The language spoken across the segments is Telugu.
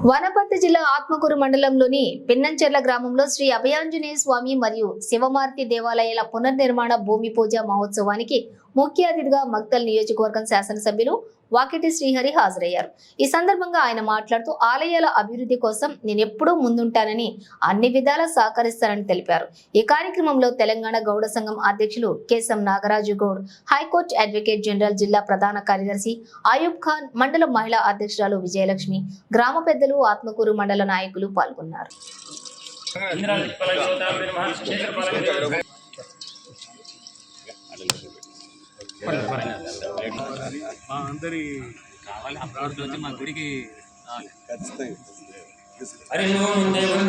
వనపర్తి జిల్లా ఆత్మకూరు మండలంలోని పిన్నంచెర్ల గ్రామంలో శ్రీ అభయాంజనేయ స్వామి మరియు శివమార్తి దేవాలయాల పునర్నిర్మాణ భూమి పూజ మహోత్సవానికి ముఖ్య అతిథిగా మక్తల్ నియోజకవర్గం శాసనసభ్యులు వాకిటి శ్రీహరి హాజరయ్యారు. ఈ సందర్భంగా ఆయన మాట్లాడుతూ ఆలయాల అభివృద్ధి కోసం నేనెప్పుడూ ముందుంటానని అన్ని విధాలా సహకరిస్తానని తెలిపారు. ఈ కార్యక్రమంలో తెలంగాణ గౌడ సంఘం అధ్యక్షులు Kesham Nagaraju Goud high court advocate general జిల్లా ప్రధాన కార్యదర్శి అయూబ్ ఖాన్ మండల మహిళా అధ్యక్షురాలు విజయలక్ష్మి గ్రామ పెద్దలు ఆత్మకూరు మండల నాయకులు పాల్గొన్నారు. మా అందరి కావాలి అప్పుడు వచ్చి మా గుడికి దేవం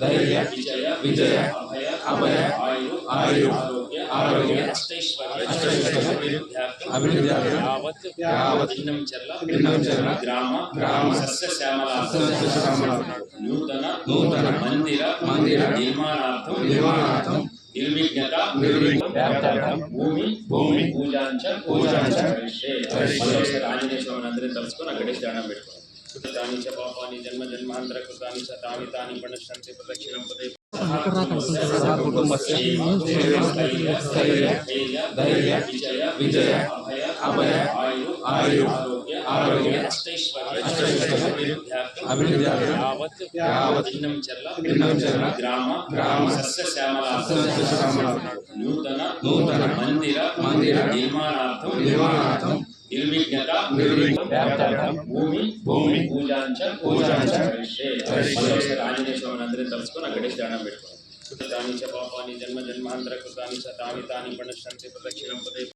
ధైర్య విజయ ಅಭಯ ಆಯು ಆರೋಗ್ಯ ಅಭಿವೃದ್ಧಿ ಯಾವತ್ ಯಾವತ್ ಭಿನ್ನಂ ಚರಲ ಭಿನ್ನಂ ಚರಲ ಗ್ರಾಮ ಗ್ರಾಮ ಸಸ್ಯ ಶ್ಯಾಮಲ ಸಸ್ಯ ಶ್ಯಾಮಲ ನೂತನ ನೂತನ ಮಂದಿರ ಮಂದಿರ ನಿರ್ಮಾಣಾರ್ಥಂ ನಿರ್ಮಾಣಾರ್ಥಂ निर्विघ्नता निर्विघ्नता भूमि भूमि पूजांच पूजांच ಆಂಜನೇಯಸ್ವಾಮಿ ಅಂದ್ರೆ ತರಿಸ್ಕೊಂಡು ಆ ಗಣೇಶ ದಾಣ ಬಿಟ್ಕೊಂಡು ತಾನಿ ಚ ಪಾಪಾನಿ ಜನ್ಮ ಜನ್ಮಾಂತರ ಕೃತಾನಿ ಚ ತಾನಿ ತಾನಿ ಪಣಶಂತೆ ಪ್ರದಕ್ಷಿಣಂ ಪದೇ कुटुंबस्य स्थैर्य धैर्य विजय अभय आयु आरोग्य अभिवृद्धि यावत् भिन्नं चरल ग्राम ग्राम सस्यश्यामला नूतन नूतन मंदिर मंदिर निर्माणार्थं निर्माणार्थं భూమి భూమి పూజాంచ పూజాంచ. ఆంజనేయ స్వామిని అందరినీ తలుచుకొని అక్కడే ధ్యానం పెట్టుకోవాలి చ పాపాని జన్మ జన్మాంతర కృతాని చ తాని తాని పణశంతి ప్రదక్షిణం పదే